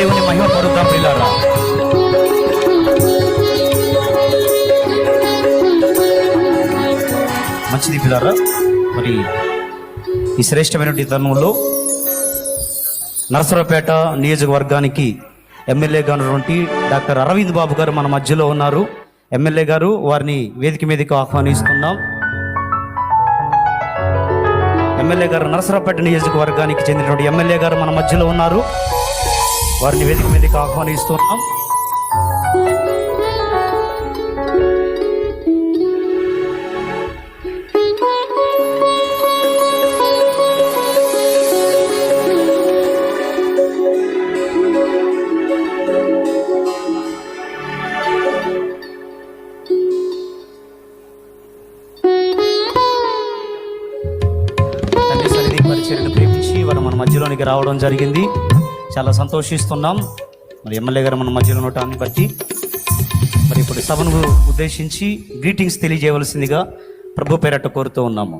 దేవుని మహిమ పడుతాం పిల్లరా మంచిది పిల్లరా మరి ఈ శ్రేష్టమైనటువంటి తరుణంలో నరసరావుపేట నియోజకవర్గానికి ఎమ్మెల్యేగా ఉన్నటువంటి డాక్టర్ అరవింద్ బాబు గారు మన మధ్యలో ఉన్నారు. ఎమ్మెల్యే గారు వారిని వేదిక మీదకి ఆహ్వానిస్తున్నాం. ఎమ్మెల్యే గారు నరసరావుపేట నియోజకవర్గానికి చెందినటువంటి ఎమ్మెల్యే గారు మన మధ్యలో ఉన్నారు. వారిని వేదిక మీదకి ఆహ్వానిస్తున్నాం. తండ్రి సన్నిధి పరిచర్యను ప్రేమించి వారు మన మధ్యలోనికి రావడం జరిగింది. చాలా సంతోషిస్తున్నాం. మరి ఎమ్మెల్యే గారు మన మధ్యలో ఉండటాన్ని బట్టి మరి ఇప్పుడు సభను ఉద్దేశించి గ్రీటింగ్స్ తెలియజేయవలసిందిగా ప్రభు పేరట కోరుతూ ఉన్నాము.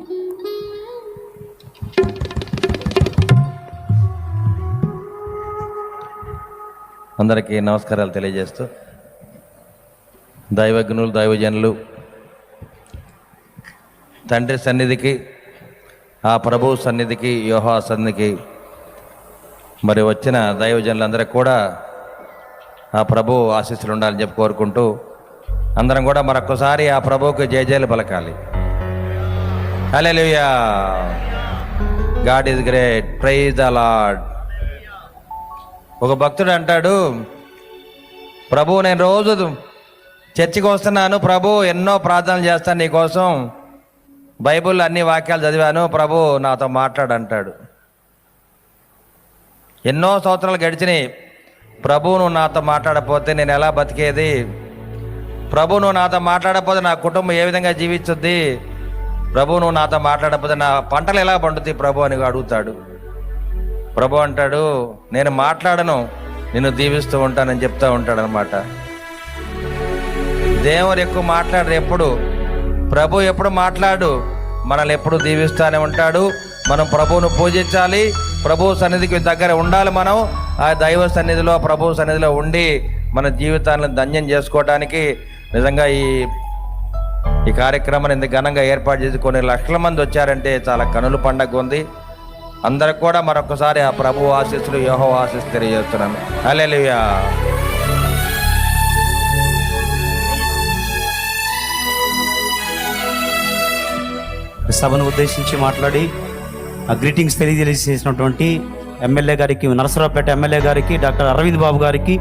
అందరికీ నమస్కారాలు తెలియజేస్తూ దైవజ్ఞులు దైవజనులు తండ్రి సన్నిధికి ఆ ప్రభు సన్నిధికి యోహా సన్నిధికి మరి వచ్చిన దైవజనులందరికీ కూడా ఆ ప్రభు ఆశీస్సులు ఉండాలని చెప్పి కోరుకుంటూ అందరం కూడా మరొకసారి ఆ ప్రభువుకి జయజయలు పలకాలి. Hallelujah God is great praise the Lord ఒక భక్తుడు అంటాడు ప్రభు నేను రోజు చర్చికి వస్తున్నాను. ప్రభు ఎన్నో ప్రార్థనలు చేస్తాను నీకోసం. బైబిల్ అన్ని వాక్యాలు చదివాను. ప్రభు నాతో మాట్లాడంటాడు ఎన్నో సంవత్సరాలు గడిచినాయి. ప్రభు నువ్వు నాతో మాట్లాడకపోతే నేను ఎలా బతికేది? ప్రభు నువ్వు నాతో మాట్లాడకపోతే నా కుటుంబం ఏ విధంగా జీవించుద్ది? ప్రభు నువ్వు నాతో మాట్లాడకపోతే నా పంటలు ఎలా పండుతాయి ప్రభు అని అడుగుతాడు. ప్రభు అంటాడు నేను మాట్లాడను నిన్ను దీవిస్తూ ఉంటానని చెప్తా ఉంటాడు అనమాట దేవుడు ఎక్కువ మాట్లాడరు ఎప్పుడు. ప్రభు ఎప్పుడు మాట్లాడు? మనల్ని ఎప్పుడు దీవిస్తూనే ఉంటాడు. మనం ప్రభువును పూజించాలి. ప్రభు సన్నిధికి దగ్గర ఉండాలి మనం. ఆ దైవ సన్నిధిలో ప్రభు సన్నిధిలో ఉండి మన జీవితాలను ధన్యం చేసుకోవడానికి నిజంగా ఈ ఈ కార్యక్రమాన్ని ఇంత ఘనంగా ఏర్పాటు చేసి కొన్ని లక్షల మంది వచ్చారంటే చాలా కనుల పండగ ఉంది. అందరికి కూడా మరొకసారి ఆ ప్రభు ఆశీస్సులు యోహో ఆశీస్సు తెలియజేస్తున్నాను. హల్లెలూయా. సభను ఉద్దేశించి మాట్లాడి గ్రీటింగ్స్ తెలియజేసినటువంటి ఎమ్మెల్యే గారికి నరసరావుపేట ఎమ్మెల్యే గారికి డాక్టర్ అరవింద్ బాబు గారికి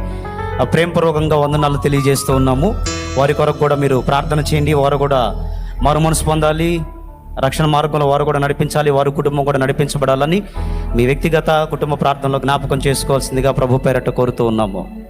ఆ ప్రేమపూర్వకంగా వందనాలు తెలియజేస్తూ ఉన్నాము. వారి కొరకు కూడా మీరు ప్రార్థన చేయండి. వారు కూడా మారు మనసు పొందాలి. రక్షణ మార్గంలో వారు కూడా నడిపించాలి. వారి కుటుంబం కూడా నడిపించబడాలని మీ వ్యక్తిగత కుటుంబ ప్రార్థనలో జ్ఞాపకం చేసుకోవాల్సిందిగా ప్రభు పేరట కోరుతూ ఉన్నాము.